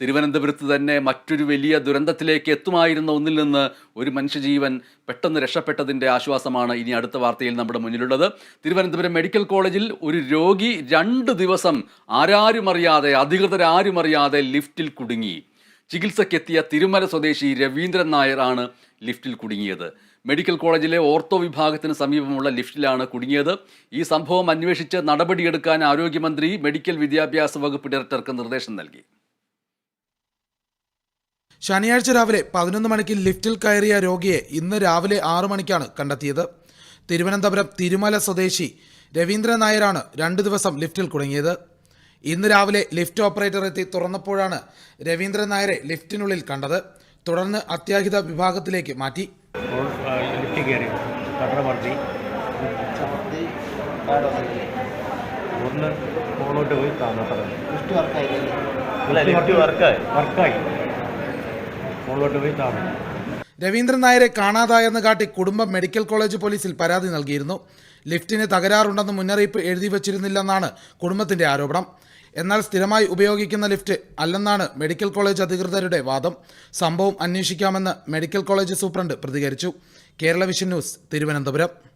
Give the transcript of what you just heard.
തിരുവനന്തപുരത്ത് തന്നെ മറ്റൊരു വലിയ ദുരന്തത്തിലേക്ക് എത്തുമായിരുന്ന ഒന്നിൽ നിന്ന് ഒരു മനുഷ്യജീവൻ പെട്ടെന്ന് രക്ഷപ്പെട്ടതിന്റെ ആശ്വാസമാണ് ഇനി അടുത്ത വാർത്തയിൽ നമ്മുടെ മുന്നിലുള്ളത്. തിരുവനന്തപുരം മെഡിക്കൽ കോളേജിൽ ഒരു രോഗി രണ്ട് ദിവസം ആരാരും അറിയാതെ അധികൃതരാരും അറിയാതെ ലിഫ്റ്റിൽ കുടുങ്ങി. ചികിത്സയ്ക്കെത്തിയ തിരുമല സ്വദേശി രവീന്ദ്രൻ നായർ ആണ് ലിഫ്റ്റിൽ കുടുങ്ങിയത്. മെഡിക്കൽ കോളേജിലെ ഓർത്തോ വിഭാഗത്തിന് സമീപമുള്ള ലിഫ്റ്റിലാണ് കുടുങ്ങിയത്. ഈ സംഭവം അന്വേഷിച്ച് നടപടിയെടുക്കാൻ ആരോഗ്യമന്ത്രി മെഡിക്കൽ വിദ്യാഭ്യാസ വകുപ്പ് ഡയറക്ടർക്ക് നിർദ്ദേശം നൽകി. ശനിയാഴ്ച രാവിലെ പതിനൊന്ന് മണിക്ക് ലിഫ്റ്റിൽ കയറിയ രോഗിയെ ഇന്ന് രാവിലെ ആറു മണിക്കാണ് കണ്ടെത്തിയത്. തിരുവനന്തപുരം തിരുമല സ്വദേശി രവീന്ദ്രൻ നായരാണ് രണ്ടു ദിവസം ലിഫ്റ്റിൽ കുടുങ്ങിയത്. ഇന്ന് രാവിലെ ലിഫ്റ്റ് ഓപ്പറേറ്റർ എത്തി തുറന്നപ്പോഴാണ് രവീന്ദ്രൻ നായരെ ലിഫ്റ്റിനുള്ളിൽ കണ്ടത്. തുടർന്ന് അത്യാഹിത വിഭാഗത്തിലേക്ക് മാറ്റി. ലിഫ്റ്റ് കയറി. ഒന്ന് മുകളിലോട്ട് പോയി താമസം അല്ല ലിഫ്റ്റ് വർക്കായി വർക്കായി രവീന്ദ്രൻ നായരെ കാണാതായെന്ന് കാട്ടി കുടുംബം മെഡിക്കൽ കോളേജ് പോലീസിൽ പരാതി നൽകിയിരുന്നു. ലിഫ്റ്റിന് തകരാറുണ്ടെന്ന് മുന്നറിയിപ്പ് എഴുതി വച്ചിരുന്നില്ലെന്നാണ് കുടുംബത്തിന്റെ ആരോപണം. എന്നാൽ സ്ഥിരമായി ഉപയോഗിക്കുന്ന ലിഫ്റ്റ് അല്ലെന്നാണ് മെഡിക്കൽ കോളേജ് അധികൃതരുടെ വാദം. സംഭവം അന്വേഷിക്കാമെന്ന് മെഡിക്കൽ കോളേജ് സൂപ്രണ്ട് പ്രതികരിച്ചു. Kerala vision news Thiruvananthapuram.